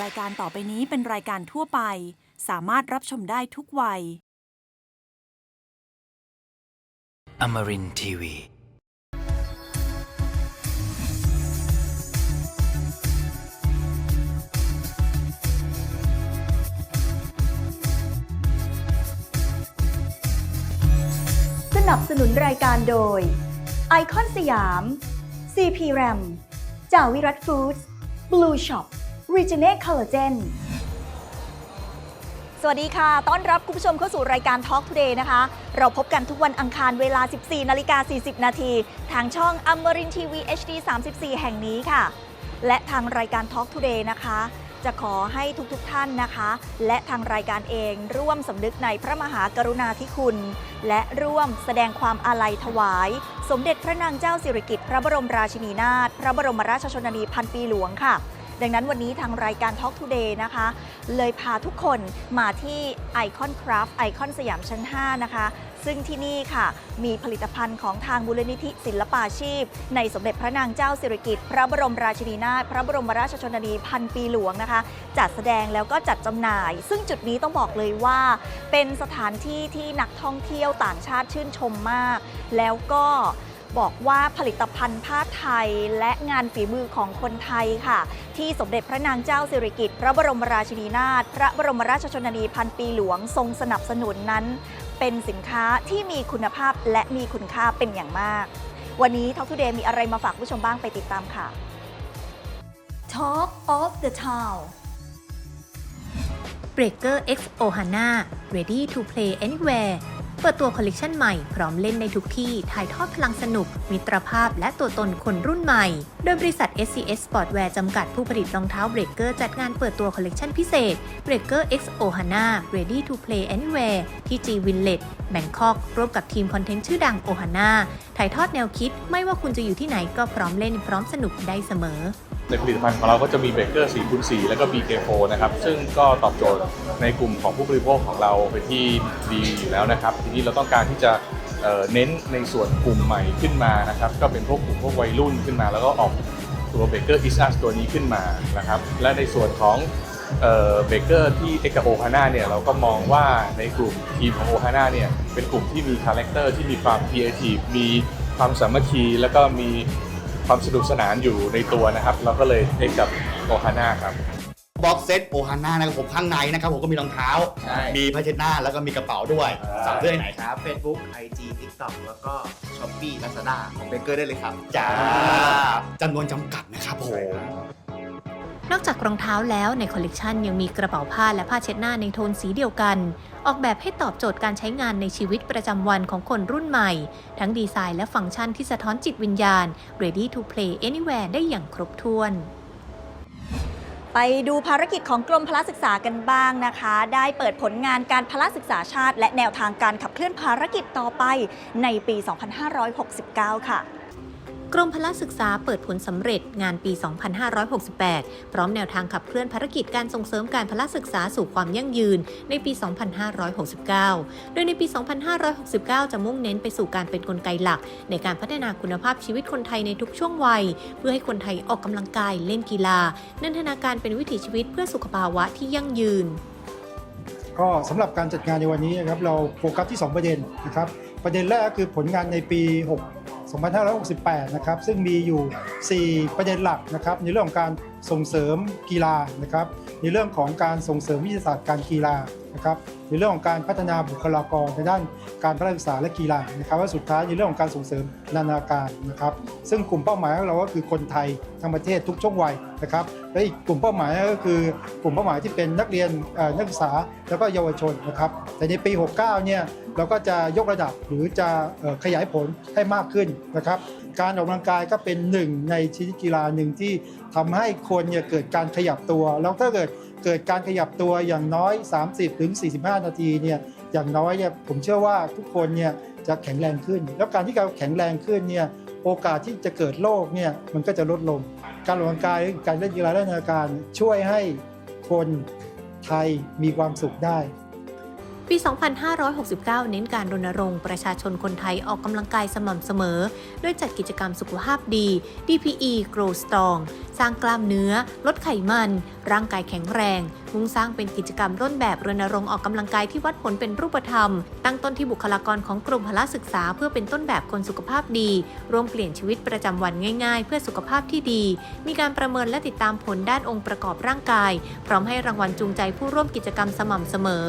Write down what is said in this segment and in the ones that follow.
รายการต่อไปนี้เป็นรายการทั่วไป สามารถรับชมได้ทุกวัย Amarin Tiwi. สนับสนุนรายการโดย ไอคอนสยาม CP RAM จาวิรัตฟู้ดส์ Blue Shop r e g e n e c Collagen สวัสดีค่ะ ต้อนรับคุณผู้ชมเข้าสู่รายการ Talk Today นะคะ เราพบกันทุกวันอังคารเวลา 14 นาฬิกา 40 นาที ทางช่องอมรินทีวี HD 34 แห่งนี้ค่ะ และทางรายการ Talk Today นะคะ จะขอให้ทุกๆทท่านนะคะ และทางรายการเองร่วมสำนึกในพระมหากรุณาธิคุณ และร่วมแสดงความอาลัยถวาย สมเด็จพระนางเจ้าสิริกิติ์พระบรมราชินีนาถ พระบรมราชชนนีพันปีหลวงค่ะ ดังนั้นวันนี้ทางรายการ Talk Today นะคะ เลยพาทุกคนมาที่ไอคอนคราฟไอคอนสยามชั้น 5 นะคะ ซึ่งที่นี่ค่ะ มีผลิตภัณฑ์ของทางมูลนิธิศิลปาชีพ ในสมเด็จพระนางเจ้าสิริกิติ์พระบรมราชินีนาถพระบรมราชชนนีพันปีหลวงนะคะ จัดแสดงแล้วก็จัดจำหน่าย ซึ่งจุดนี้ต้องบอกเลยว่า เป็นสถานที่ที่นักท่องเที่ยวต่างชาติชื่นชมมาก แล้วก็ บอกว่าผลิตภัณฑ์ผ้าไทยและงานฝีมือของคนไทยค่ะ ที่สมเด็จพระนางเจ้าสิริกิติ์พระบรมราชินีนาถพระบรมราชชนนีพันปีหลวงทรงสนับสนุนนั้น เป็นสินค้าที่มีคุณภาพและมีคุณค่าเป็นอย่างมาก วันนี้ Talk Today มีอะไรมาฝากผู้ชมบ้างไปติดตามค่ะ Talk of the Town Breaker X Ohana Ready to Play Anywhere ปิดตัวคอลเลกชันใหม่พร้อมเล่นในทุกที่ถ่ายทอดพลังสนุก มิตรภาพและตัวตนคนรุ่นใหม่ โดยบริษัท SCS Sportwear จำกัดผู้ผลิตรองเท้า Breaker จัดงานเปิดตัวคอลเลกชันพิเศษ Breaker X Ohana Ready to Play Anywhere ที่ G Willet แบงคอกร่วมกับทีมคอนเทนต์ชื่อดัง Ohana ถ่ายทอดแนวคิด ไม่ว่าคุณจะอยู่ที่ไหนก็พร้อมเล่นพร้อมสนุกได้เสมอ ในผลิตภัณฑ์ของเราก็จะมีเบเกอร์4คูณ4แล้วก็ BK4 นะครับ ซึ่งก็ตอบโจทย์ในกลุ่มของผู้บริโภคของเราเป็นที่ดีอยู่แล้วนะครับ ทีนี้เราต้องการที่จะเเน้นในส่วนกลุ่มใหม่ขึ้นมานะครับ ก็เป็นพวกกลุ่มพวกวัยรุ่นขึ้นมา แล้วก็ออกตัวเบเกอร์อิสอัสตัวนี้ขึ้นมานะครับ และในส่วนของเบเกอร์ที่เอกโอฮาน่าเนี่ยเราก็มองว่าในกลุ่มทีมของโอฮาน่าเนี่ยเป็นกลุ่มที่มีคาแรคเตอร์ที่มีความครีเอทีฟมีความสามัคคีแล้วก็มี ความสนุกสนานอยู่ในตัวนะครับ เราก็เลยเอกกับโอฮาน่าครับ บ็อกเซตโอฮาน่านะครับผมข้างในนะครับผมก็มีรองเท้า ใช่ มีผ้าเช็ดหน้าแล้วก็มีกระเป๋าด้วยอ่าสั่งซื้อได้ไหนครับเฟซบุ๊กไอจีทิกต็อกแล้วก็ช้อปปี้ลาซาด้าของเบเกอร์ได้เลยครับ จ้าจำนวนจำกัดนะครับผม นอกจากรองเท้าแล้วในคอลเลกชันยังมีกระเป๋าผ้าและผ้าเช็ดหน้าในโทนสีเดียวกัน ออกแบบให้ตอบโจทย์การใช้งานในชีวิตประจำวันของคนรุ่นใหม่ ทั้งดีไซน์และฟังก์ชันที่สะท้อนจิตวิญญาณ ready to play anywhere ได้อย่างครบถ้วนไปดูภารกิจของกรมพละศึกษากันบ้างนะคะ ได้เปิดผลงานการพละศึกษาชาติ และแนวทางการขับเคลื่อนภารกิจต่อไปในปี 2569 ค่ะ กรมพละศึกษาเปิดผลสำเร็จงานปี 2568 พร้อมแนวทางขับเคลื่อนภารกิจการส่งเสริมการพละศึกษาสู่ความยั่งยืนในปี 2569 โดยในปี 2569 จะมุ่งเน้นไปสู่การเป็นนกลไกหลัก ในการพัฒนาคุณภาพชีวิตคนไทยในทุกช่วงวัย เพื่อให้คนไทยออกกำลังกายเล่นกีฬา นันทนาการเป็นวิถีชีวิตเพื่อสุขภาวะที่ยั่งยืน ก็สำหรับการจัดงานในวันนี้นะครับเราโฟกัสที่ 2 ประเด็นนะครับประเด็นแรกก็คือผลงานในปี6 2568 นะครับ ซึ่งมีอยู่ 4 ประเด็นหลักนะครับ ในเรื่องของการส่งเสริมกีฬานะครับ ในเรื่องของการส่งเสริมวิทยาศาสตร์การกีฬา นะครับในเรื่องของการพัฒนาบุคลากรในด้านการพัฒนาศึกษาและกีฬานะครับและสุดท้ายในเรื่องของการส่งเสริมนานาการนะครับ ซึ่งกลุ่มเป้าหมายของเราก็คือคนไทยทั้งประเทศทุกช่วงวัยนะครับและอีกกลุ่มเป้าหมายก็คือกลุ่มเป้าหมายที่เป็นนักเรียนนักศึกษาแล้วก็เยาวชนนะครับ แต่ในปี 69 เนี่ยเราก็จะยกระดับหรือจะขยายผลให้มากขึ้นนะครับ การออกกำลังกายก็เป็นหนึ่งในชนิดกีฬาหนึ่งที่ทำให้คนเนี่ยเกิดการขยับตัว แล้วถ้าเกิด เกิดการขยับตัวอย่างน้อย 30ถึง45นาทีเนี่ยอย่างน้อยเนี่ยผมเชื่อว่าทุกคนเนี่ยจะแข็งแรงขึ้น แล้วการที่เราแข็งแรงขึ้นเนี่ยโอกาสที่จะเกิดโรคเนี่ยมันก็จะลดลง การออกกำลังกายการเล่นกีฬาและนานาการช่วยให้คนไทยมีความสุขได้ ปี 2569 เน้นการรณรงค์ประชาชนคนไทยออกกำลังกายสม่ำเสมอ โดยจัดกิจกรรมสุขภาพดี DPE Grow Strong สร้างกล้ามเนื้อ ลดไขมัน ร่างกายแข็งแรง มุ่งสร้างเป็นกิจกรรมร่นแบบรณรงค์ออกกำลังกายที่วัดผลเป็นรูปธรรม ตั้งต้นที่บุคลากรของกรมพละศึกษา เพื่อเป็นต้นแบบคนสุขภาพดี ร่วมเปลี่ยนชีวิตประจำวันง่าย ๆ เพื่อสุขภาพที่ดี มีการประเมินและติดตามผลด้านองค์ประกอบร่างกาย พร้อมให้รางวัลจูงใจผู้ร่วมกิจกรรมสม่ำเสมอ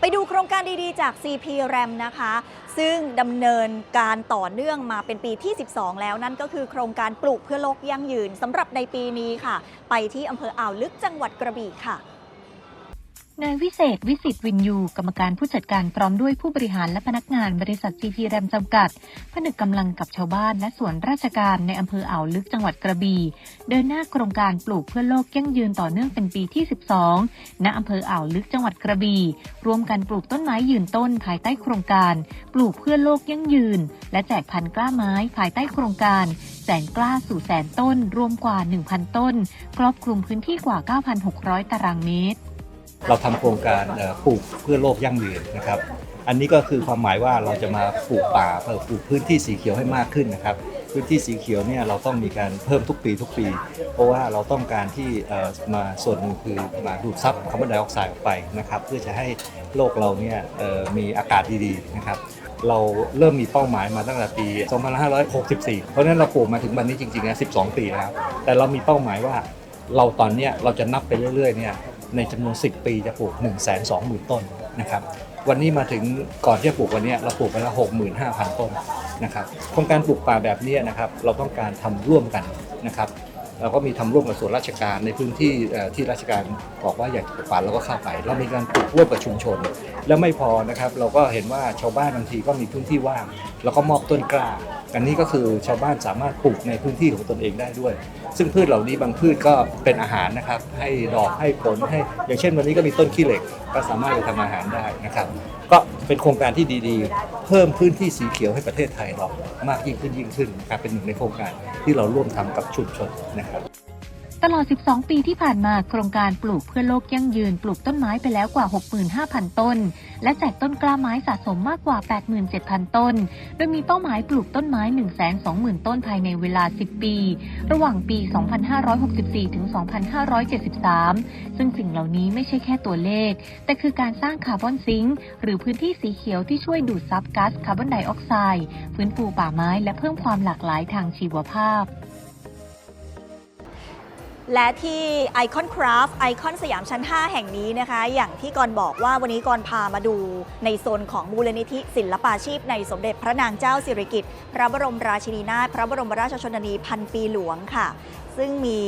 ไปดูโครงการดีๆ จาก CP RAM นะคะ ซึ่งดำเนินการต่อเนื่องมาเป็นปีที่ 12 แล้วนั่นก็คือโครงการปลูกเพื่อโลกยั่งยืนสำหรับในปีนี้ค่ะ ไปที่อำเภออ่าวลึกจังหวัดกระบี่ค่ะ นายวิเศษวิสิตวินยู กรรมการผู้จัดการพร้อมด้วยผู้บริหารและพนักงานบริษัท GP แรมจำกัด ผนึกกำลังกับชาวบ้านและส่วนราชการในอำเภออ่าวลึกจังหวัดกระบี่เดินหน้าโครงการปลูกเพื่อโลกยั่งยืนต่อเนื่องเป็นปีที่ 12 ณอำเภออ่าวลึกจังหวัดกระบี่รวมกันปลูกต้นไม้ยืนต้นภายใต้โครงการ ปลูกเพื่อโลกยั่งยืน และแจกพันกล้าไม้ภายใต้โครงการแสนกล้าสู่แสนต้น รวมกว่า 1,000 ต้น ครอบคลุมพื้นที่กว่า 9,600 ตารางเมตร เราทำโครงการปลูกเพื่อโลกยั่งยืนนะครับ อันนี้ก็คือความหมายว่าเราจะมาปลูกป่าเพื่อปลูกพื้นที่สีเขียวให้มากขึ้นนะครับ พื้นที่สีเขียวเนี่ยเราต้องมีการเพิ่มทุกปีทุกปี เพราะว่าเราต้องการที่มาส่วนหนึ่งคือมาดูดซับคาร์บอนไดออกไซด์ออกไปนะครับเพื่อจะให้โลกเราเนี่ยมีอากาศดีๆนะครับเราเริ่มมีเป้าหมายมาตั้งแต่ปี 2564 เพราะนั้นเราปลูกมาถึงวันนี้จริงๆนะ 12 ปีแล้ว แต่เรามีเป้าหมายว่าเราตอนนี้เราจะนับไปเรื่อยๆ เนี่ย ในจำนวน 10 ปีจะปลูก 1 2 0 0 0 0 ต้นนะครับ วันนี้มาถึงก่อนที่จะปลูกวันนี้เราปลูกไปแล้ว 65,000 ต้นนะครับ โครงการปลูกป่าแบบนี้นะครับเราต้องการทำร่วมกันนะครับ เราก็มีทำร่วมกับส่วนราชการในพื้นที่ที่ราชการบอกว่าอยากจะปลูกป่าเราก็เข้าไป เรามีการปลูกร่วมกับชุมชน แล้วไม่พอนะครับเราก็เห็นว่าชาวบ้านบางทีก็มีพื้นที่ว่างเราก็มอบต้นกล้าอันนี้ก็คือชาวบ้านสามารถปลูกในพื้นที่ของตนเองได้ด้วย ซึ่งพืชเหล่านี้บางพืชก็เป็นอาหารนะครับให้ดอกให้ผลให้ อย่างเช่นวันนี้ก็มีต้นขี้เหล็กก็สามารถจะทำอาหารได้นะครับ ก็ เป็นโครงการที่ดีๆ เพิ่มพื้นที่สีเขียวให้ประเทศไทยเรามากยิ่งขึ้นยิ่งขึ้นนะครับเป็นหนึ่งในโครงการที่เราร่วมทำกับชุมชนนะครับ ตลอด 12 ปีที่ผ่านมาโครงการปลูกเพื่อโลกยั่งยืนปลูกต้นไม้ไปแล้วกว่า 65,000 ต้น และแจกต้นกล้าไม้สะสมมากกว่า 87,000 ต้น โดยมีเป้าหมายปลูกต้นไม้ 120,000 ต้นภายในเวลา 10 ปี ระหว่างปี 2564 ถึง 2573 ซึ่งสิ่งเหล่านี้ไม่ใช่แค่ตัวเลข แต่คือการสร้างคาร์บอนซิงค์หรือพื้นที่สีเขียวที่ช่วยดูดซับก๊าซคาร์บอนไดออกไซด์ฟื้นฟูป่าไม้และเพิ่มความหลากหลายทางชีวภาพ และที่ไอคอนคราฟไอคอนสยามชั้น 5 แห่งนี้นะคะ อย่างที่กรบอกว่าวันนี้กรพามาดูในโซนของมูลนิธิศิลปาชีพในสมเด็จพระนางเจ้าสิริกิติ์พระบรมราชินีนาถพระบรมราชชนนีพันปีหลวงค่ะ ซึ่งมี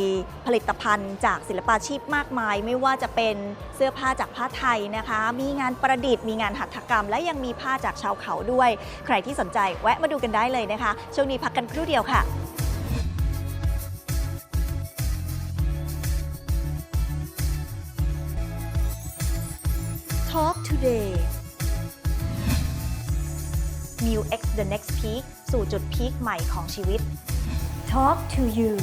ผลิตภัณฑ์จากศิลปาชีพมากมาย ไม่ว่าจะเป็นเสื้อผ้าจากผ้าไทยนะคะ มีงานประดิษฐ์มีงานหัตถกรรม และยังมีผ้าจากชาวเขาด้วย ใครที่สนใจแวะมาดูกันได้เลยนะคะ ช่วงนี้พักกันครู่เดียวค่ะ Today New X The Next Peak สู่จุดพีคใหม่ของชีวิต Talk to You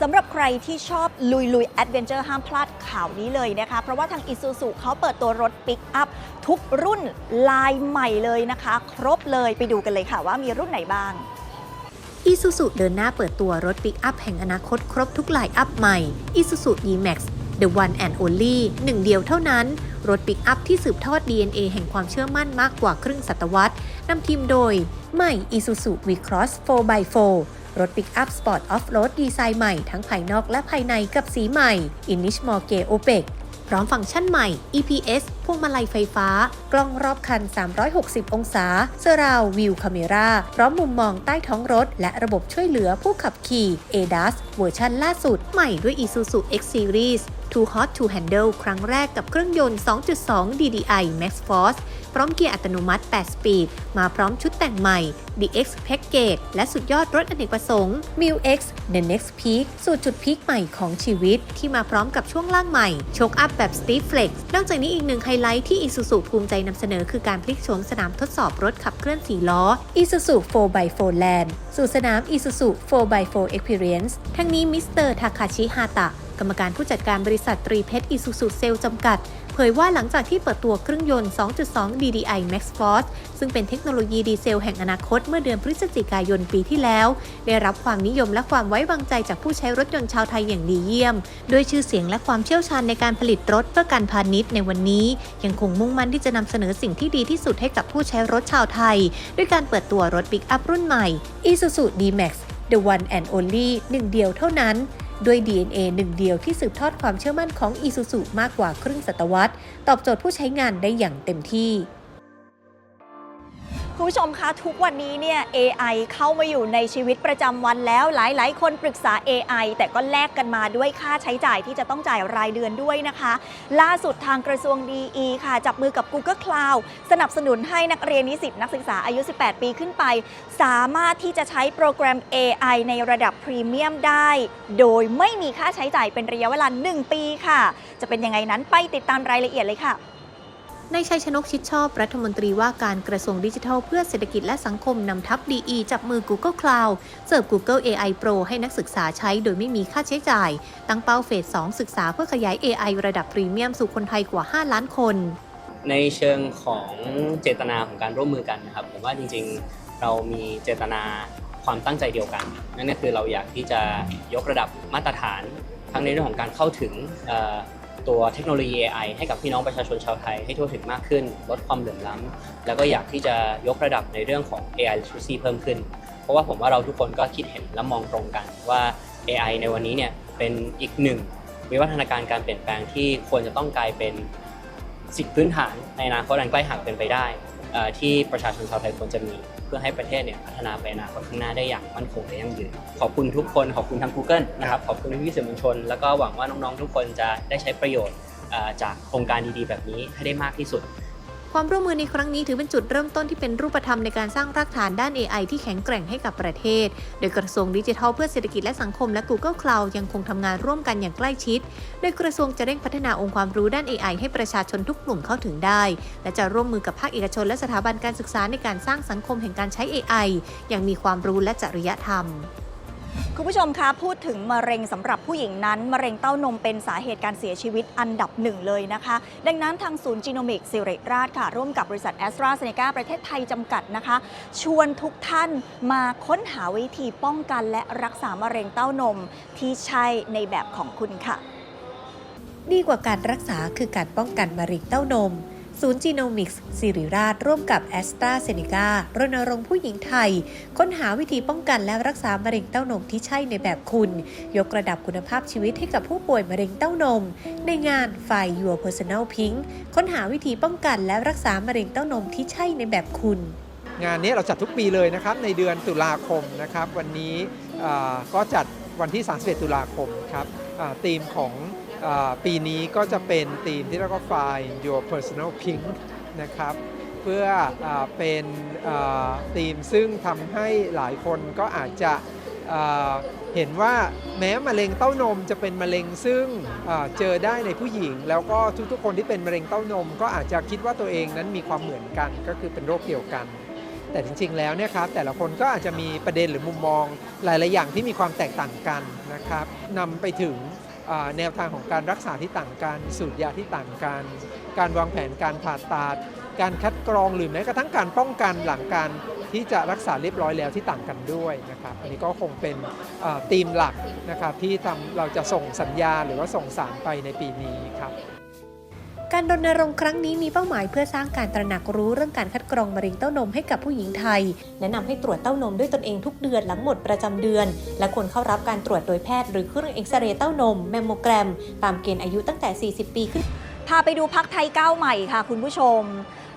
สำหรับใครที่ชอบลุยลุยแอดเวนเจอร์ห้ามพลาดข่าวนี้เลยนะคะ เพราะว่าทาง Isuzu เขาเปิดตัวรถปิกอัพทุกรุ่นลายใหม่เลยนะคะ ครบเลยไปดูกันเลยค่ะว่ามีรุ่นไหนบ้างอีซูซูเดินหน้าเปิดตัวรถปิกอัพแห่งอนาคตครบทุกไลน์อัพใหม่ Isuzu D-Max The One and Only หนึ่งเดียวเท่านั้น รถปิกอัพที่สืบทอด DNA แห่งความเชื่อมั่นมากกว่าครึ่งศตวรรษนำทีมโดยใหม่ Isuzu V-Cross 4x4 รถปิกอัพสปอร์ตออฟโรดดีไซน์ใหม่ทั้งภายนอกและภายในกับสีใหม่ Inish m o r g e OPEC พร้อมฟังก์ชันใหม่ EPS พวงมาลัยไฟฟ้า กล้องรอบคัน 360 องศา เซราววิวคาเมราพร้อมมุมมองใต้ท้องรถ และระบบช่วยเหลือผู้ขับขี่ ADAS เวอร์ชันล่าสุดใหม่ด้วย Isuzu X Series Too Hot to Handle ครั้งแรกกับเครื่องยนต์ 2.2 DDI Max Force ร้อมเกียร์อัตโนมัติ 8 สปีด มาพร้อมชุดแต่งใหม่ DX Package และสุดยอดรถอเนกประสงค์ m i l X The Next Peak สู่จุดพีคใหม่ของชีวิต ที่มาพร้อมกับช่วงล่างใหม่ โชคอัพแบบ Steve Flex นอกจากนี้อีกหนึ่งไฮไลท์ที่ Isuzu ภูมิใจนำเสนอคือการพลิกโฉมสนามทดสอบรถขับเคลื่อน4ล้อ Isuzu 4x4 Land สู่สนาม Isuzu 4x4 Experience ทั้งนี้มิสเตอร์ทาคาชิฮาตะกรรมการผู้จัดการบริษัทตรีเพชรอิซูซูเซลจำกัด ผยว่าหลังจากที่เปิดตัวเครื่องยนต์ 2.2 DDI Max Force ซึ่งเป็นเทคโนโลยีดีเซลแห่งอนาคตเมื่อเดือนพฤศจิกายนปีที่แล้ว ได้รับความนิยมและความไว้วางใจจากผู้ใช้รถยนต์ชาวไทยอย่างดีเยี่ยม ด้วยชื่อเสียงและความเชี่ยวชาญในการผลิตรถเพื่อการพาณิชย์ในวันนี้ ยังคงมุ่งมั่นที่จะนำเสนอสิ่งที่ดีที่สุดให้กับผู้ใช้รถชาวไทย ด้วยการเปิดตัวรถปิกอัพรุ่นใหม่ Isuzu D-Max The One and Only หนึ่งเดียวเท่านั้น ด้วย DNA หนึ่งเดียวที่สืบทอดความเชื่อมั่นของอีซูซูมากกว่าครึ่งศตวรรษ ตอบโจทย์ผู้ใช้งานได้อย่างเต็มที่ คุณผู้ชมคะทุกวันนี้เนี่ย AI เข้ามาอยู่ในชีวิตประจำวันแล้วหลายๆ คนปรึกษา AI แต่ก็แลกกันมาด้วยค่าใช้จ่ายที่จะต้องจ่ายรายเดือนด้วยนะคะ ล่าสุดทางกระทรวงดีค่ะ จับมือกับ Google Cloud สนับสนุนให้นักเรียนนิสิตนักศึกษาอายุ 18 ปีขึ้นไป สามารถที่จะใช้โปรแกรม AI ในระดับพรีเมียมได้ โดยไม่มีค่าใช้จ่ายเป็นระยะเวลา 1 ปีค่ะ จะเป็นยังไงนั้นไปติดตามรายละเอียดเลยค่ะ ในชัยชนกชิดชอบรัฐมนตรีว่าการกระทรวงดิจิทัล เพื่อเศรษฐกิจและสังคมนำทัพ DE จับมือ Google Cloud เสิร์ฟ Google AI Pro ให้นักศึกษาใช้โดยไม่มีค่าใช้จ่าย ตั้งเป้าเฟส 2 ศึกษาเพื่อขยาย AI ระดับพรีเมียมสู่คนไทยกว่า 5 ล้านคน ในเชิงของเจตนาของการร่วมมือกันนะครับผมว่าจริงๆเรามีเจตนาความตั้งใจเดียวกัน นั่นก็คือเราอยากที่จะยกระดับมาตรฐานทั้งในเรื่องของการเข้าถึง ตัวเทคโนโลยี AI ให้กับพี่น้องประชาชนชาวไทยให้ทั่วถึงมากขึ้น ลดความเหลื่อมล้ำแล้วก็อยากที่จะยกระดับในเรื่องของ AI literacy เพิ่มขึ้น เพราะว่าผมว่าเราทุกคนก็คิดเห็นและมองตรงกันว่า AI ในวันนี้เนี่ยเป็นอีกหนึ่งวิวัฒนาการการเปลี่ยนแปลงที่ควรจะต้องกลายเป็นสิ่งพื้นฐานในอนาคตอันใกล้ห่างเป็นไปได้ ที่ประชาชนชาวไทยควรจะมี เพื่อให้ประเทศเนี่ยพัฒนาไปอนาคตข้างหน้าได้อย่างมั่นคงและยั่งยืนขอบคุณทุกคนขอบคุณทาง Google นะครับขอบคุณพี่สื่อมวลชน แล้วก็หวังว่าน้องๆทุกคนจะได้ใช้ประโยชน์จากโครงการดีๆ แบบนี้ให้ได้มากที่สุด ความร่วมมือในครั้งนี้ถือเป็นจุดเริ่มต้นที่เป็นรูปธรรมในการสร้างรากฐานด้าน AI ที่แข็งแกร่งให้กับประเทศ โดยกระทรวงดิจิทัลเพื่อเศรษฐกิจและสังคมและ Google Cloud ยังคงทำงานร่วมกันอย่างใกล้ชิด โดยกระทรวงจะเร่งพัฒนาองค์ความรู้ด้าน AI ให้ประชาชนทุกกลุ่มเข้าถึงได้ และจะร่วมมือกับภาคเอกชนและสถาบันการศึกษาในการสร้างสังคมแห่งการใช้ AI อย่างมีความรู้และจริยธรรม คุณผู้ชมคะพูดถึงมะเร็งสำหรับผู้หญิงนั้น มะเร็งเต้านมเป็นสาเหตุการเสียชีวิตอันดับหนึ่งเลยนะคะ ดังนั้นทางศูนย์จีโนมิกสิริราชค่ะ ร่วมกับบริษัทแอสตราเซเนกาประเทศไทยจำกัดนะคะ ชวนทุกท่านมาค้นหาวิธีป้องกันและรักษามะเร็งเต้านมที่ใช่ในแบบของคุณค่ะ ดีกว่าการรักษาคือการป้องกันมะเร็งเต้านม ศูนย์จีโนมิกส์สิริราช ร่วมกับแอสตราเซเนการณรงค์ผู้หญิงไทย ค้นหาวิธีป้องกันและรักษามะเร็งเต้านมที่ใช่ในแบบคุณ ยกระดับคุณภาพชีวิตให้กับผู้ป่วยมะเร็งเต้านม ในงาน Find Your Personal Pink ค้นหาวิธีป้องกันและรักษามะเร็งเต้านมที่ใช่ในแบบคุณงานนี้เราจัดทุกปีเลยนะครับในเดือนตุลาคมนะครับ วันนี้ก็จัดวันที่ 31 ตุลาคมครับธีมของ ปีนี้ก็จะเป็นธีมที่เรียกว่า Find Your Personal Pink นะครับ เพื่ออเป็นธีมซึ่งทำให้หลายคนก็อาจจะเห็นว่าแม้มะเร็งเต้านมจะเป็นมะเร็งซึ่งเจอได้ในผู้หญิง แล้วก็ทุกๆ คนที่เป็นมะเร็งเต้านม ก็อาจจะคิดว่าตัวเองนั้นมีความเหมือนกันก็คือเป็นโรคเดียวกัน แต่จริงๆแล้วเนี่ยครับแต่ละคนก็อาจจะมีประเด็นหรือมุมมองหลายๆอย่างที่มีความแตกต่างกันนะครับนำไปถึง แนวทางของการรักษาที่ต่างกัน สูตรยาที่ต่างกัน การวางแผนการผ่าตัดการคัดกรองหรือแม้กระทั่งการป้องกันหลังการที่จะรักษาเรียบร้อยแล้วที่ต่างกันด้วยนะครับอันนี้ก็คงเป็นธีมหลักนะครับที่ทำเราจะส่งสัญญาหรือว่าส่งสารไปในปีนี้ครับ การรณรงค์ครั้งนี้มีเป้าหมายเพื่อสร้างการตระหนักรู้เรื่องการคัดกรองมะเร็งเต้านมให้กับผู้หญิงไทย แนะนำให้ตรวจเต้านมด้วยตนเองทุกเดือนหลังหมดประจำเดือน และควรเข้ารับการตรวจโดยแพทย์หรือเครื่องเอ็กซเรย์เต้านมแมมโมแกรม ตามเกณฑ์อายุตั้งแต่ 40 ปีขึ้น พาไปดูพักไทยก้าวใหม่ค่ะคุณผู้ชม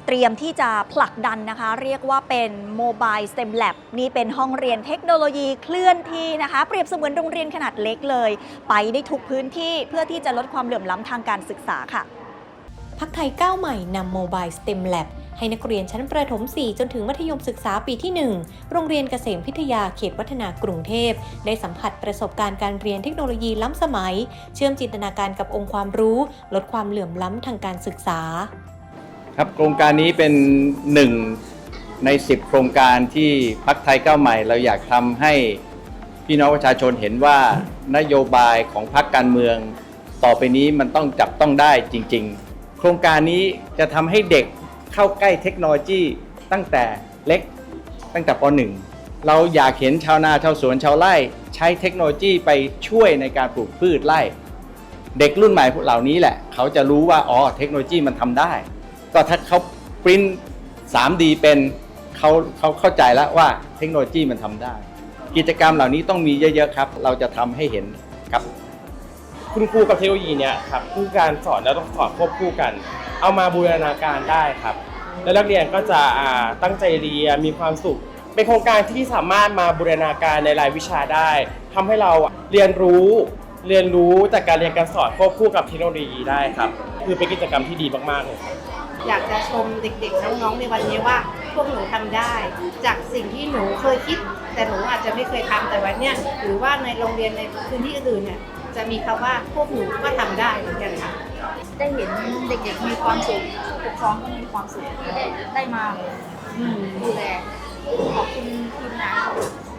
เตรียมที่จะผลักดันนะคะ เรียกว่าเป็นโมบายสเต็มแลบนี่เป็นห้องเรียนเทคโนโลยีเคลื่อนที่นะคะ เปรียบเสมือนโรงเรียนขนาดเล็กเลย ไปได้ทุกพื้นที่เพื่อที่จะลดความเหลื่อมล้ำทางการศึกษาค่ะ พักไทยก้าวใหม่นำโมบายสเต็มแลบให้นักเรียนชั้นประถม 4 จนถึงมัธยมศึกษาปีที่ 1 โรงเรียนเกษมพิทยาเขตวัฒนากรุงเทพ ได้สัมผัสประสบการณ์การเรียนเทคโนโลยีล้ำสมัย เชื่อมจินตนาการกับองค์ความรู้ ลดความเหลื่อมล้ำทางการศึกษา ครับโครงการนี้เป็นหนึ่งใน 10 โครงการที่พักไทยก้าวใหม่ เราอยากทำให้พี่น้องประชาชนเห็นว่านโยบายของพักการเมือง ต่อไปนี้มันต้องจับต้องได้จริง ๆ โครงการนี้จะทำให้เด็กเข้าใกล้เทคโนโลยีตั้งแต่เล็กตั้งแต่ป .1 เราอยากเห็นชาวนาชาวสวนชาวไร่ใช้เทคโนโลยีไปช่วยในการปลูกพืชไร่ เด็กรุ่นใหม่เหล่านี้แหละ เขาจะรู้ว่าอ๋อเทคโนโลยีมันทำได้ ก็ถ้าเขาปริ้น 3D เป็นเขาเขาเข้าใจแล้วว่าเทคโนโลยีมันทำได้ กิจกรรมเหล่านี้ต้องมีเยอะๆครับ เราจะทำให้เห็นครับ คุณครูกับเทคโนโลยีเนี่ยครับคือการสอนแล้วต้องสอนควบคู่กัน เอามาบูรณาการได้ครับ แล้วนักเรียนก็จะอ่าตั้งใจเรียนมีความสุข เป็นโครงการที่สามารถมาบูรณาการในรายวิชาได้ทำให้เราเรียนรู้เรียนรู้จากการเรียนการสอนควบคู่กับเทคโนโลยีได้ครับ คือเป็นกิจกรรมที่ดีมากๆเลยครับ อยากจะชมเด็กๆ น้องๆ ในวันนี้ว่า พวกหนูทำได้ จากสิ่งที่หนูเคยคิด แต่หนูอาจจะไม่เคยทำแต่วันเนี้ยหรือว่าในโรงเรียนในพื้นที่อื่นเนี่ย จะมีคำว่าพวกหนูก็ทำได้เหมือนกันค่ะ ได้เห็นเด็กๆมีความสุขปกครองก็มีความสุขได้ได้มาดูแลขอบคุณทีมงาน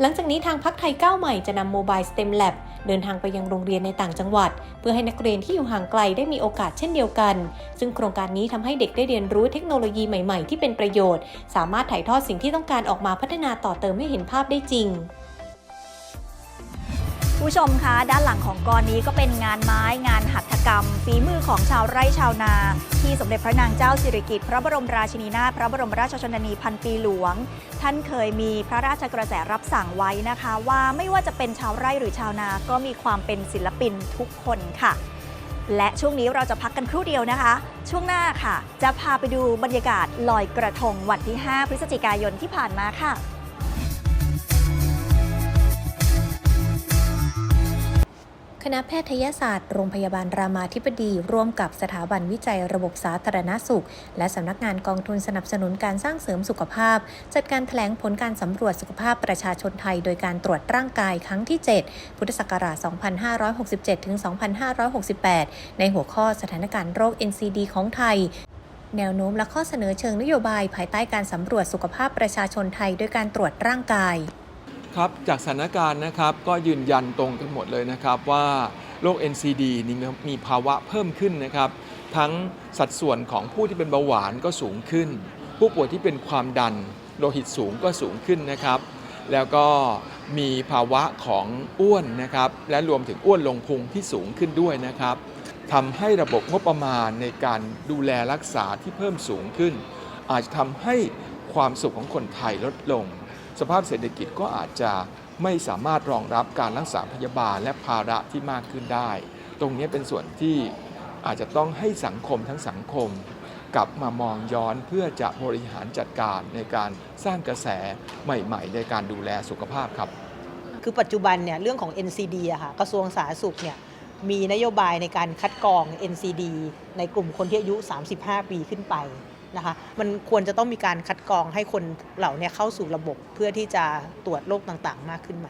หลังจากนี้ทางพักไทยก้าวใหม่จะนำโมบายสเต็มแลบเดินทางไปยังโรงเรียนในต่างจังหวัด เพื่อให้นักเรียนที่อยู่ห่างไกลได้มีโอกาสเช่นเดียวกัน ซึ่งโครงการนี้ทำให้เด็กได้เรียนรู้เทคโนโลยีใหม่ๆ ที่เป็นประโยชน์ สามารถถ่ายทอดสิ่งที่ต้องการออกมาพัฒนาต่อเติมให้เห็นภาพได้จริง ผู้ชมคะด้านหลังของกรนี้ก็เป็นงานไม้งานหัตถกรรม ฝีมือของชาวไร่ชาวนา ที่สมเด็จพระนางเจ้าสิริกิติ์พระบรมราชินีนาถพระบรมราชชนนีพันปีหลวง ท่านเคยมีพระราชกระแสรับสั่งไว้นะคะ ว่าไม่ว่าจะเป็นชาวไร่หรือชาวนาก็มีความเป็นศิลปินทุกคนค่ะ และช่วงนี้เราจะพักกันครู่เดียวนะคะ ช่วงหน้าค่ะ จะพาไปดูบรรยากาศลอยกระทงวันที่ 5 พฤศจิกายนที่ผ่านมาค่ะ คณะแพทยศาสตร์โรงพยาบาลรามาธิบดี ร่วมกับสถาบันวิจัยระบบสาธารณสุข และสำนักงานกองทุนสนับสนุนการสร้างเสริมสุขภาพ จัดการแถลงผลการสำรวจสุขภาพประชาชนไทย โดยการตรวจร่างกายครั้งที่ 7 พุทธศักราช 2567 ถึง 2568 ในหัวข้อสถานการณ์โรค NCD ของไทยแนวโน้มและข้อเสนอเชิงนโยบายภายใต้การสำรวจสุขภาพประชาชนไทยโดยการตรวจร่างกาย ครับจากสถานการณ์นะครับก็ยืนยันตรงกันหมดเลยนะครับว่าโรค NCD นี่มีภาวะเพิ่มขึ้นนะครับ ทั้งสัดส่วนของผู้ที่เป็นเบาหวานก็สูงขึ้น ผู้ป่วยที่เป็นความดันโลหิตสูงก็สูงขึ้นนะครับ แล้วก็มีภาวะของอ้วนนะครับ และรวมถึงอ้วนลงพุงที่สูงขึ้นด้วยนะครับทำให้ระบบงบประมาณในการดูแลรักษาที่เพิ่มสูงขึ้น อาจจะทำให้ความสุขของคนไทยลดลง สภาพเศรษฐกิจก็อาจจะไม่สามารถรองรับการรักษาพยาบาลและภาระที่มากขึ้นได้ ตรงนี้เป็นส่วนที่อาจจะต้องให้สังคมทั้งสังคม กลับมามองย้อนเพื่อจะบริหารจัดการในการสร้างกระแสใหม่ๆ ในการดูแลสุขภาพครับ คือปัจจุบันเนี่ยเรื่องของ NCD อะค่ะกระทรวงสาธารณสุขเนี่ยมีนโยบายในการคัดกรอง NCD ในกลุ่มคนที่อายุ 35 ปีขึ้นไป นะคะมันควรจะต้องมีการคัดกรองให้คนเหล่านี้เข้าสู่ระบบเพื่อที่จะตรวจโรคต่างๆ มากขึ้นไหม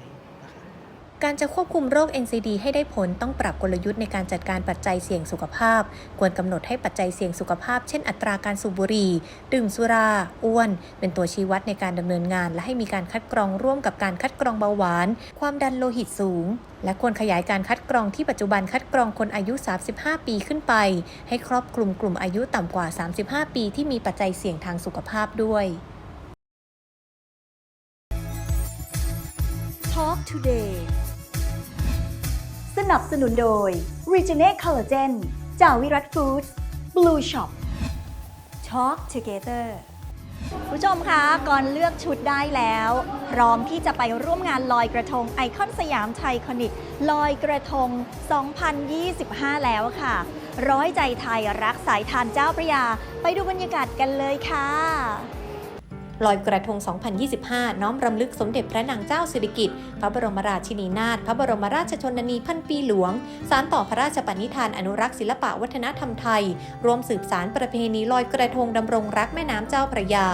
การจะควบคุมโรค NCD ให้ได้ผลต้องปรับกลยุทธ์ในการจัดการปัจจัยเสี่ยงสุขภาพ ควรกำหนดให้ปัจจัยเสี่ยงสุขภาพ เช่นอัตราการสูบบุหรี่ ดื่มสุรา อ้วน เป็นตัวชี้วัดในการดำเนินงาน และให้มีการคัดกรองร่วมกับการคัดกรองเบาหวาน ความดันโลหิตสูง และควรขยายการคัดกรองที่ปัจจุบันคัดกรองคนอายุ 35 ปีขึ้นไป ให้ครอบคลุมกลุ่มอายุต่ำกว่า 35 ปีที่มีปัจจัยเสี่ยงทางสุขภาพด้วย Talk Today สนับสนุนโดย Regene Collagen จากวิรัตฟู้ด Blue Shop Talk Together ผู้ชมคะก่อนเลือกชุดได้แล้ว พร้อมที่จะไปร่วมงานลอยกระทงไอคอนสยามไทยคอนิกลอยกระทง 2025 แล้วค่ะ ร้อยใจไทยรักสายทานเจ้าพระยา ไปดูบรรยากาศกันเลยค่ะ ลอยกระทง 2025 น้อมรำลึกสมเด็จพระนางเจ้าสิริกิติ์พระบรมราชินีนาถ พระบรมราชชนนีพันปีหลวง สารต่อพระราชปณิธานอนุรักษ์ศิลปะวัฒนธรรมไทย รวมสืบสารประเพณีลอยกระทงดำรงรักแม่น้ำเจ้าพระยา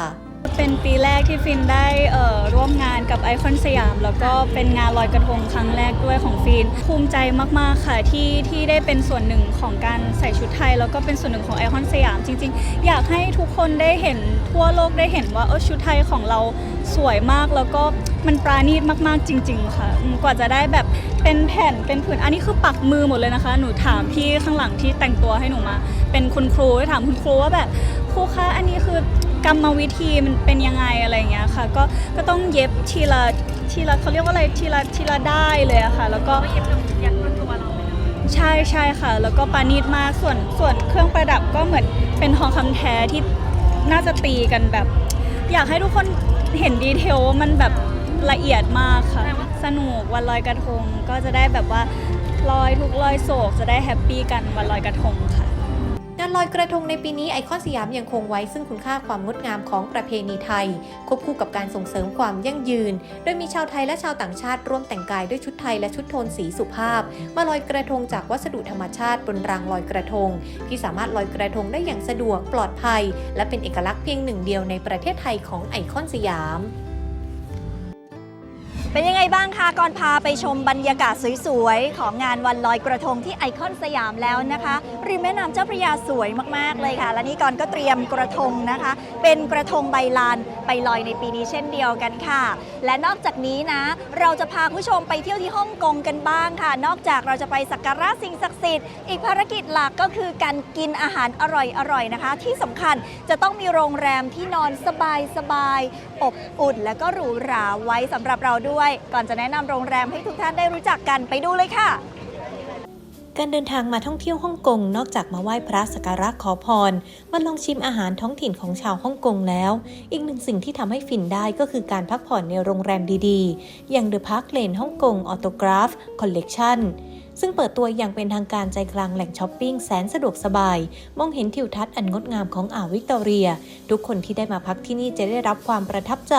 เป็นปีแรกที่ฟินได้เอ่อร่วมงานกับไอคอนสยาม แล้วก็เป็นงานลอยกระทงครั้งแรกด้วยของฟิน ภูมิใจมากๆค่ะที่ที่ได้เป็นส่วนหนึ่งของการใส่ชุดไทย แล้วก็เป็นส่วนหนึ่งของไอคอนสยาม จริง ๆ อยากให้ทุกคนได้เห็นทั่วโลกได้เห็นว่าเออชุดไทยของเราสวยมาก แล้วก็มันปราณีตมากๆ จริง ๆ ค่ะ กว่าจะได้แบบเป็นแผ่นเป็นผืนอันนี้คือปักมือหมดเลยนะคะ หนูถามพี่ข้างหลังที่แต่งตัวให้หนูมา เป็นคุณครูถามคุณครูว่าแบบครูคะอันนี้คือ กรรมวิธีมันเป็นยังไงอะไรอย่างเงี้ยค่ะ ก็ก็ต้องเย็บทีละทีละเขาเรียกว่าอะไรทีละทีละได้เลยอะค่ะ แล้วก็เย็บยันตัวเราใช่ใช่ค่ะ แล้วก็ปานีตมากส่วนส่วนเครื่องประดับก็เหมือนเป็นทองคำแท้ที่น่าจะตีกันแบบ อยากให้ทุกคนเห็นดีเทลว่ามันแบบละเอียดมากค่ะ สนุกวันลอยกระทงก็จะได้แบบว่าลอยทุกข์ลอยโศกจะได้แฮปปี้กันวันลอยกระทงค่ะ งานลอยกระทงในปีนี้ไอคอนสยามยังคงไว้ซึ่งคุณค่าความงดงามของประเพณีไทย ควบคู่กับการส่งเสริมความยั่งยืน โดยมีชาวไทยและชาวต่างชาติร่วมแต่งกายด้วยชุดไทยและชุดโทนสีสุภาพ มาลอยกระทงจากวัสดุธรรมชาติบนรางลอยกระทง ที่สามารถลอยกระทงได้อย่างสะดวกปลอดภัย และเป็นเอกลักษณ์เพียงหนึ่งเดียวในประเทศไทยของไอคอนสยาม เป็นยังไงบ้างคะก่อนพาไปชมบรรยากาศสวยๆ ของงานวันลอยกระทงที่ไอคอนสยามแล้วนะคะ ริมแม่น้ำเจ้าพระยาสวยมากๆเลยค่ะ และนี่ก่อนก็เตรียมกระทงนะคะ เป็นกระทงใบลานไปลอยในปีนี้เช่นเดียวกันค่ะ และนอกจากนี้นะ เราจะพาผู้ชมไปเที่ยวที่ฮ่องกงกันบ้างค่ะ นอกจากเราจะไปสักการะสิ่งศักดิ์สิทธิ์อีกภารกิจหลักก็คือการกินอาหารอร่อยๆนะคะ ที่สำคัญจะต้องมีโรงแรมที่นอนสบายๆอบอุ่น และก็หรูหราไว้สำหรับเราด้วยก่อนจะแนะนำโรงแรมให้ทุกท่านได้รู้จักกันไปดูเลยค่ะ การเดินทางมาท่องเที่ยวฮ่องกงนอกจากมาไหว้พระสักการะขอพรมาลองชิมอาหารท้องถิ่นของชาวฮ่องกงแล้ว อีกหนึ่งสิ่งที่ทำให้ฟินได้ก็คือการพักผ่อนในโรงแรมดีๆ อย่าง The Park Lane ฮ่องกง Autograph Collection ซึ่งเปิดตัวอย่างเป็นทางการใจกลางแหล่งช้อปปิ้งแสนสะดวกสบาย มองเห็นทิวทัศน์อันงดงามของอ่าววิกตอเรีย ทุกคนที่ได้มาพักที่นี่จะได้รับความประทับใจ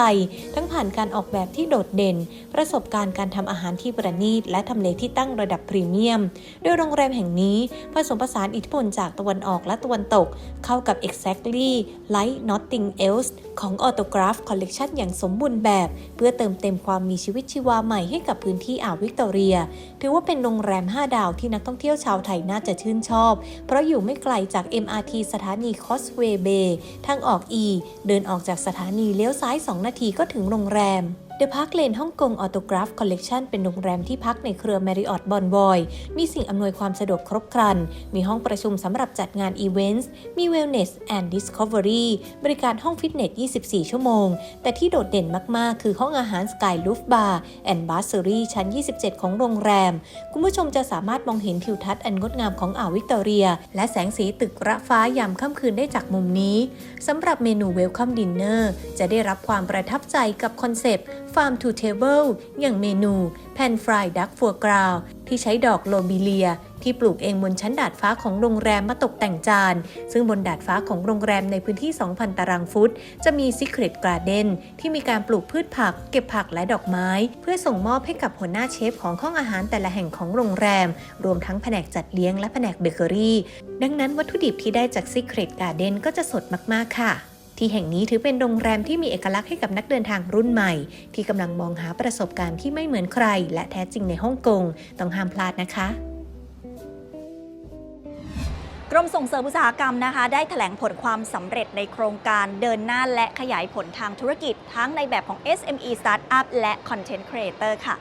ทั้งผ่านการออกแบบที่โดดเด่น ประสบการณ์การทำอาหารที่ประณีต และทำเลที่ตั้งระดับพรีเมียม โดยโรงแรมแห่งนี้ผสมผสานอิทธิพลจากตะวันออกและตะวันตก เข้ากับ Exactly Like Nothing Else ของ Autograph Collection อย่างสมบูรณ์แบบ เพื่อเติมเต็มความมีชีวิตชีวาใหม่ให้กับพื้นที่อ่าววิกตอเรีย ถือว่าเป็นโรงแรม5 ดาวที่นักท่องเที่ยวชาวไทยน่าจะชื่นชอบ เพราะอยู่ไม่ไกลจาก MRT สถานี Causeway Bay ทางออก E เดินออกจากสถานีเลี้ยวซ้าย 2 นาทีก็ถึงโรงแรม The Park Lane ฮ่องกง Autograph Collection เป็นโรงแรมที่พักในเครือ Marriott Bonvoy มีสิ่งอำนวยความสะดวกครบครัน มีห้องประชุมสำหรับจัดงานอีเวนต์ มี Wellness and Discovery บริการห้องฟิตเนส 24 ชั่วโมง แต่ที่โดดเด่นมาก ๆ คือห้องอาหาร Sky Roof Bar and Brasserie ชั้น 27 ของโรงแรม คุณผู้ชมจะสามารถมองเห็นทิวทัศน์อันงดงามของอ่าววิกตอเรีย และแสงสีตึกระฟ้ายามค่ำคืนได้จากมุมนี้สำหรับเมนู Welcome Dinner จะได้รับความประทับใจกับคอนเซปต์ Farm to Table อย่างเมนู Pan Fried Duck Foie Gras ที่ใช้ดอกโลบิเลีย ที่ปลูกเองบนชั้นดาดฟ้าของโรงแรมมาตกแต่งจาน ซึ่งบนดาดฟ้าของโรงแรมในพื้นที่ 2,000 ตารางฟุต จะมี Secret Garden ที่มีการปลูกพืชผัก เก็บผักและดอกไม้ เพื่อส่งมอบให้กับหัวหน้าเชฟของห้องอาหารแต่ละแห่งของโรงแรม รวมทั้งแผนกจัดเลี้ยงและแผนกเบเกอรี่ ดังนั้นวัตถุดิบที่ได้จาก Secret Garden ก็จะสดมาก ๆ ค่ะ ที่แห่งนี้ถือเป็นโรงแรมที่มีเอกลักษณ์ให้กับนักเดินทางรุ่นใหม่ ที่กำลังมองหาประสบการณ์ที่ไม่เหมือนใคร และแท้จริงในฮ่องกงต้องห้ามพลาดนะคะกรมส่งเสริมอุตสาหกรรมนะคะ ได้แถลงผลความสำเร็จในโครงการเดินหน้าและขยายผลทางธุรกิจ ทั้งในแบบของ SME Startup และ Content Creator ค่ะ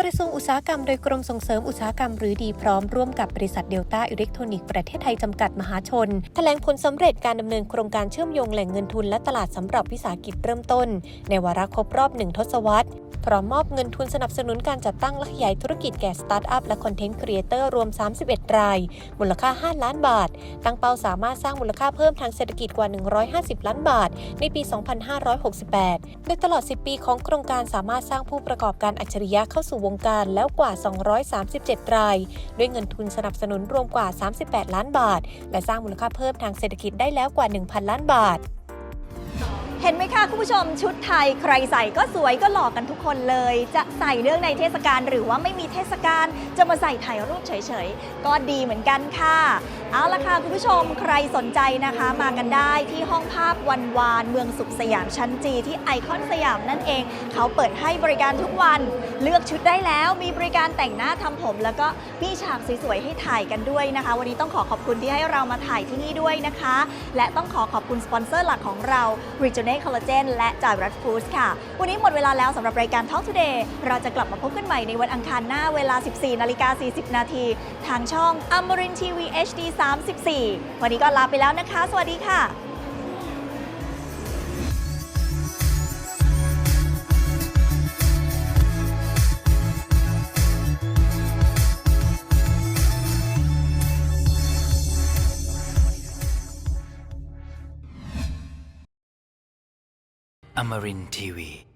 กระทรวงอุตสาหกรรมโดยกรมส่งเสริมอุตสาหกรรมหรือดีพร้อมร่วมกับบริษัทเดลต้าอิเล็กทรอนิกส์ประเทศไทยจำกัดมหาชน แถลงผลสำเร็จการดำเนินโครงการเชื่อมโยงแหล่งเงินทุนและตลาดสำหรับวิสาหกิจเริ่มต้น ในวาระครบรอบหนึ่งทศวรรษพร้อมมอบเงินทุนสนับสนุนการจัดตั้งและขยายธุรกิจแก่สตาร์ทอัพและคอนเทนต์ครีเอเตอร์รวม 31 ราย มูลค่า 5 ล้านบาท ตั้งเป้าสามารถสร้างมูลค่าเพิ่มทางเศรษฐกิจกว่า 150 ล้านบาท ในปี 2568 โดยตลอด 10 ปีของโครงการสามารถสร้างผู้ประกอบการอัจฉริยะเข้าสู่วงการแล้วกว่า 237 ราย ด้วยเงินทุนสนับสนุนรวมกว่า 38 ล้านบาท และสร้างมูลค่าเพิ่มทางเศรษฐกิจได้แล้วกว่า 1,000 ล้านบาทเห็นไหมคะคุณผู้ชมชุดไทยใครใส่ก็สวยก็หล่อกันทุกคนเลย จะใส่เนื่องในเทศกาลหรือว่าไม่มีเทศกาลจะมาใส่ถ่ายรูปเฉยๆ ก็ดีเหมือนกันค่ะ เอาละค่ะ คุณผู้ชมใครสนใจนะคะมากันได้ที่ห้องภาพวันวาน เมืองสุขสยามชั้นจีที่ไอคอนสยามนั่นเอง เขาเปิดให้บริการทุกวัน เลือกชุดได้แล้ว มีบริการแต่งหน้าทำผม แล้วก็มีฉากสวยๆให้ถ่ายกันด้วยนะคะ วันนี้ต้องขอขอบคุณที่ให้เรามาถ่ายที่นี่ด้วยนะคะ และต้องขอขอบคุณสปอนเซอร์หลักของเรา r e g e n e Collagen และ j a r a t Foods ค่ะ วันนี้หมดเวลาแล้วสำหรับรายการ Talk Today เราจะกลับมาพบกันใหม่ในวันอังคารหน้าเวลา 14นาฬิกา40นาทีทางช่อง Amarin TV HD 34 วันนี้ก็ลาไปแล้วนะคะ สวัสดีค่ะ Amarin Tiwi.